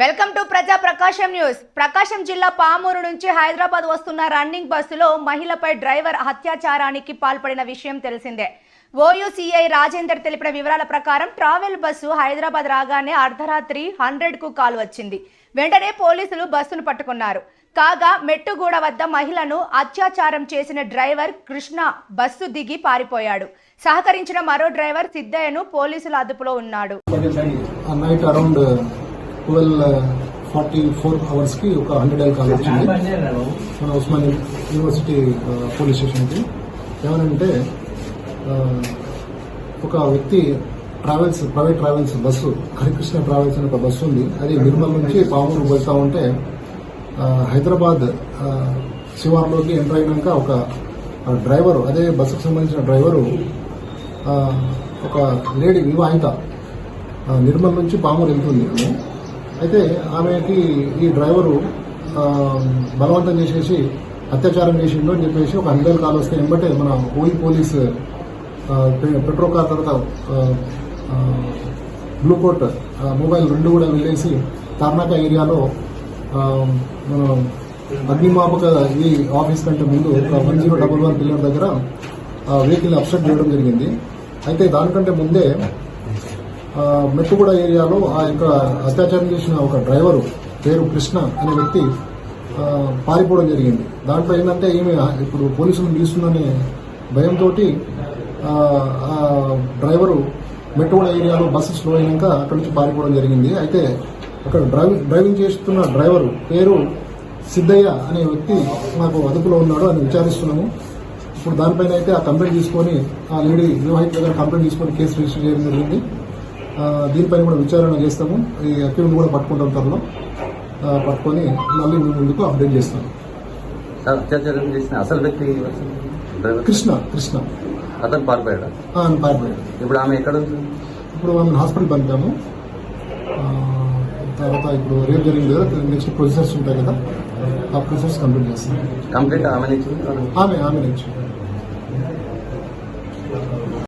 Welcome to ప్రజా ప్రకాశం news. ప్రకాశం జిల్లా పామూరు నుంచి హైదరాబాద్ వస్తున్న రన్నింగ్ బస్సులో మహిళపై డ్రైవర్ అత్యాచారానికి పాల్పడిన విషయం తెలిసిందే. ఓయూసీఐ రాజేందర్ తెలిపిన వివరాల ప్రకారం ట్రావెల్ బస్సు హైదరాబాద్ రాగానే అర్ధరాత్రి హండ్రెడ్కు కాల్ వచ్చింది. వెంటనే పోలీసులు బస్సును పట్టుకున్నారు. కాగా మెట్టుగూడ వద్ద మహిళను అత్యాచారం చేసిన డ్రైవర్ కృష్ణ బస్సు దిగి పారిపోయాడు. సహకరించిన మరో డ్రైవర్ సిద్దయ్యను పోలీసుల అదుపులో ఉన్నాడు. Night around twelve forty four అవర్స్కి ఒక హండ్రెడ్ ఎల్ కాల్ వచ్చింది. మన ఉస్మాన్ యూనివర్సిటీ పోలీస్ స్టేషన్కి ఏమనంటే ఒక వ్యక్తి travels private travels bus Harikrishna travels అనే ఒక బస్సు ఉంది. అది నిర్మల్ నుంచి పామూరు వెళ్తా ఉంటే హైదరాబాద్ శివార్లోకి ఎంటర్ అయినాక ఒక డ్రైవరు అదే బస్సుకు సంబంధించిన డ్రైవరు ఒక లేడీ వివాహిత నిర్మల్ నుంచి పామూరు వెళ్తుంది. అయితే ఆమెకి ఈ డ్రైవరు బలవంతం చేసేసి అత్యాచారం చేసిండు అని చెప్పేసి ఒక హండ్రెడ్ కాల్ వస్తే వెంబటే మన ఓయి పోలీస్ పె- పెట్రోల్ కార్ తర్వాత blue coat blue coat mobile రెండు కూడా వెళ్ళేసి తార్నాక ఏరియాలో మనం మన అగ్నిమాపక ఈ ఆఫీస్ కంటే ముందు ఒక one zero double one pillar దగ్గర వెహికల్ అప్సెట్ చేయడం జరిగింది. అయితే దానికంటే ముందే మెట్టుగూడ ఏరియాలో ఆ యొక్క అత్యాచారం చేసిన ఒక డ్రైవరు పేరు కృష్ణ అనే వ్యక్తి పారిపోవడం జరిగింది. దాంట్లో ఏంటంటే ఈమె ఇప్పుడు పోలీసులను పిలుస్తుందనే భయంతో ఆ డ్రైవరు మెట్టుగూడ ఏరియాలో బస్సు స్లో అయినాక అక్కడి నుంచి పారిపోవడం జరిగింది. అయితే అక్కడ డ్రైవింగ్ డ్రైవింగ్ చేస్తున్న డ్రైవరు పేరు సిద్ధయ్య అనే వ్యక్తి మాకు అదుపులో ఉన్నాడు అని విచారిస్తున్నాము. ఇప్పుడు దానిపైన అయితే ఆ కంప్లైంట్ తీసుకొని ఆ లేడీ వివాహిత దగ్గర కంప్లైంట్ తీసుకొని కేసు రిజిస్టర్ చేయడం జరిగింది. దీనిపైన కూడా విచారణ చేస్తాము. ఈ అక్యూజ్ కూడా పట్టుకుంటాం త్వరలో. పట్టుకొని మళ్ళీ మీ ముందుకు అప్డేట్ చేస్తాం. సార్ అత్యాచారం చేసిన అసలు వ్యక్తి కృష్ణ కృష్ణ. అతను పారిపోయాడు? పారిపోయాడు. ఇప్పుడు ఆమె ఎక్కడ ఇప్పుడు మనం హాస్పిటల్ పంపాము. తర్వాత ఇప్పుడు రేపు జరిగింది కదా నెక్స్ట్ ప్రొసెసర్స్ ఉంటాయి కదా ఆ ప్రొసెస్ కంప్లీట్ చేస్తాం. కంప్లీట్ ఆమె నుంచి? ఆమె ఆమె నుంచి.